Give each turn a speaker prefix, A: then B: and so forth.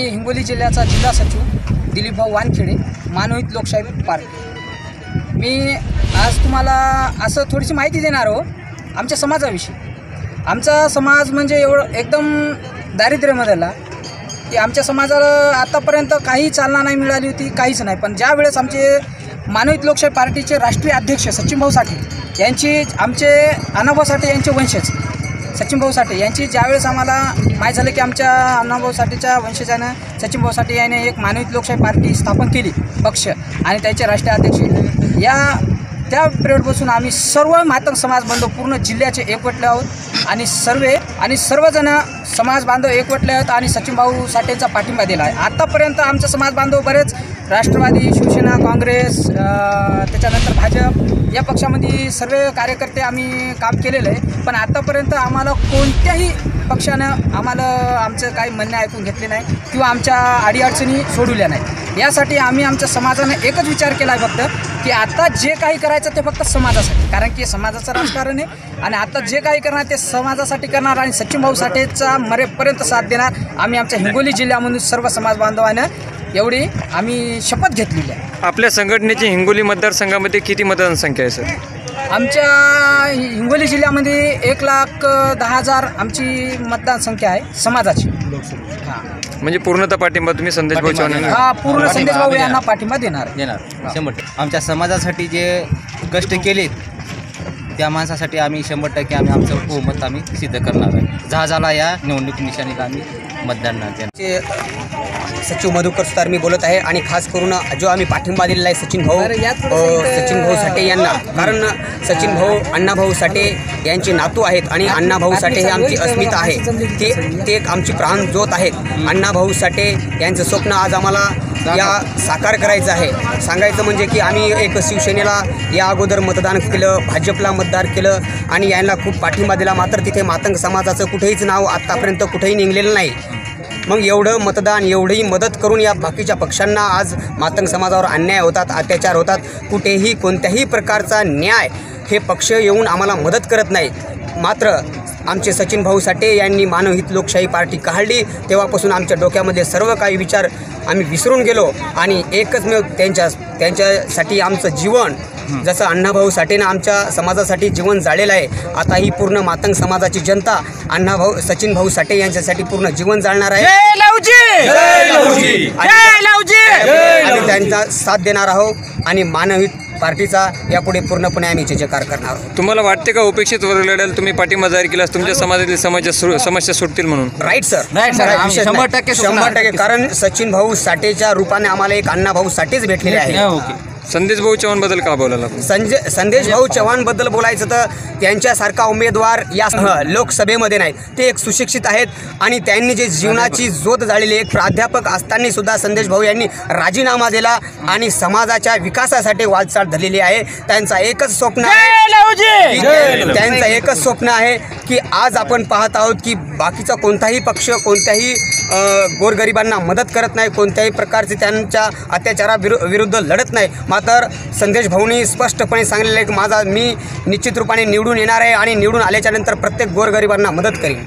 A: हिंगोली जिल्ह्याचा जिल्हा सचिव दिलीपभाऊ वानखेडे मानवित लोकशाही पार्टी. मी आज तुम्हाला असं थोडीशी माहिती देणार आहो आमच्या समाजाविषयी. आमचा समाज म्हणजे एवढं एकदम दारिद्र्यमधला की आमच्या समाजाला आत्तापर्यंत काही चालना नाही मिळाली होती काहीच नाही. पण ज्या वेळेस आमचे मानवित लोकशाही पार्टीचे राष्ट्रीय अध्यक्ष सचिनभाऊ साठे यांची आमचे अनाभाऊ साठे यांचे वंशज सचिनभाऊ साठे यांची ज्यावेळेस आम्हाला माहीत झालं की आमच्या अण्णाभाऊ साठेच्या वंशजानं सचिनभाऊ साठे याने एक मानवी लोकशाही पार्टी स्थापन केली पक्ष आणि त्याचे राष्ट्रीय अध्यक्ष. या त्या पिरियडपासून आम्ही सर्व मातंग समाज बांधव पूर्ण जिल्ह्याचे एकवटले आहोत. आणि सर्वे आणि सर्वजण समाज बांधव एकवटले आहेत आणि सचिनभाऊ साठेचा पाठिंबा दिला आहे. आत्तापर्यंत आमचा समाज बांधव बरेच राष्ट्रवादी शिवसेना काँग्रेस त्याच्यानंतर भाजप या पक्षामध्ये सर्व कार्यकर्ते आम्ही काम केलेलं आहे. पण आत्तापर्यंत आम्हाला कोणत्याही पक्षानं आम्हाला आमचं काही म्हणणे ऐकून घेतले नाही किंवा आमच्या अडीअडचणी सोडवल्या नाही. यासाठी आम्ही आमच्या समाजानं एकच विचार केला आहे फक्त की आता जे काही करायचं ते फक्त समाजासाठी. कारण की समाजाचं राजकारण आहे आणि आता जे काही करणार ते समाजासाठी करणार आणि सचिन भाऊ साठेचा मरेपर्यंत साथ देणार. आम्ही आमच्या हिंगोली जिल्ह्यामधून सर्व समाज बांधवानं एवढी आम्ही शपथ घेतलेली आहे.
B: आपल्या संघटनेची हिंगोली मतदारसंघामध्ये किती मतदान संख्या आहे सर?
A: आमच्या हि- हिंगोली जिल्ह्यामध्ये एक लाख अ, दहा हजार आमची मतदान संख्या आहे समाजाची. हां.
B: म्हणजे पूर्णतः पाठिंबा तुम्ही संदेश भाऊ चव्हाण यांना-
A: हा पूर्ण संदेश भाऊ यांना. पाठिंबा देणार. आहे.
C: देणार. शंभर टक्के. आमच्या समाजासाठी जे कष्ट केलेत त्या माणसासाठी आम्ही शंभर टक्के आम्ही आमचं बहुमत आम्ही सिद्ध करणार आहे. जहाजाला या निवडणूक निशाणीला आम्ही
D: चे सचिव मधुकर सुतार मी बोलत आहे आणि खास करून जो आम्ही पाठिंबा दिलेला आहे सचिन भाऊ सचिन भाऊ साठे यांना. कारण सचिन भाऊ अण्णाभाऊ साठे यांचे नातू आहेत आणि अण्णाभाऊ साठे हे आमची अस्मिता आहे. ते ते एक आमची प्राणज्योत आहेत. अण्णाभाऊ साठे यांचं स्वप्न आज आम्हाला या साकार करायचं आहे. सांगायचं म्हणजे की आम्ही एक शिवसेनेला या अगोदर मतदान केलं भाजपला मतदान केलं आणि यांना खूप पाठिंबा दिला. मात्र तिथे मातंग समाजाचं कुठेहीच नाव आत्तापर्यंत कुठेही निघलेलं नाही. मग एवढं मतदान एवढी मदत करून या बाकीच्या पक्षांना आज मातंग समाजावर अन्याय होतात अत्याचार होतात कुठेही कोणत्याही प्रकारचा न्याय हे पक्ष येऊन आम्हाला मदत करत नाहीत. मात्र आमचे सचिन भाऊ साठे यांनी मानवहित लोकशाही पार्टी काढली तेव्हापासून आमच्या डोक्यामध्ये सर्व काही विचार आम्ही विसरून गेलो आणि एकच मी त्यांच्या त्यांच्यासाठी आमचं जीवन जसं अण्णाभाऊ साठेनं आमच्या समाजासाठी जीवन जाळलेलं आहे आता ही पूर्ण मातंग समाजाची जनता अण्णाभाऊ सचिन भाऊ साठे यांच्यासाठी पूर्ण जीवन जाळणार आहे. आणि आणि त्यांचा साथ देणार आहोत आणि मानवहित पार्टीचा यापुढे पूर्णपणे आम्ही जय जयकार करणार आहोत.
B: तुम्हाला वाटते का उपेक्षित वर्ग लढ्याला तुम्ही पाठिंबा जाहीर केलास तुमच्या समाजातील समस्या सु- समस्या सुटतील म्हणून.
D: राईट सर
C: शंभर टक्के
D: शंभर. टक्के. कारण सचिन भाऊ साठेच्या रूपाने आम्हाला एक अण्णा भाऊ साठेच भेटलेले आहे
C: ओके.
B: संदेश भाऊ चव्हाणबद्दल का बोलायला आपण?
D: संजय संदेश भाऊ चव्हाणबद्दल बोलायचं तर त्यांच्यासारखा उमेदवार या ह, लोकसभेमध्ये नाहीत ते एक सुशिक्षित आहेत आणि त्यांनी जे जीवनाची जोत जाळलेली एक प्राध्यापक असताना सुद्धा संदेश भाऊ यांनी राजीनामा दिला आणि समाजाच्या विकासासाठी वाटचाल धरलेली आहे. त्यांचा एकच स्वप्न आहे की त्यांचं एकच स्वप्न आहे की आज आपण पाहत आहोत की बाकीचा कोणताही पक्ष कोणत्याही अ, गोरगरिबांना मदत करत नाही कोणत्याही प्रकारचे त्यांच्या अत्याचारा विरु विरुद्ध लढत नाही. मात्र संदेश भाऊनी स्पष्टपणे सांगलेलं आहे की माझा मी निश्चित रूपाने निवडून येणार आहे आणि निवडून आल्याच्यानंतर प्रत्येक गोरगरिबांना मदत करीन.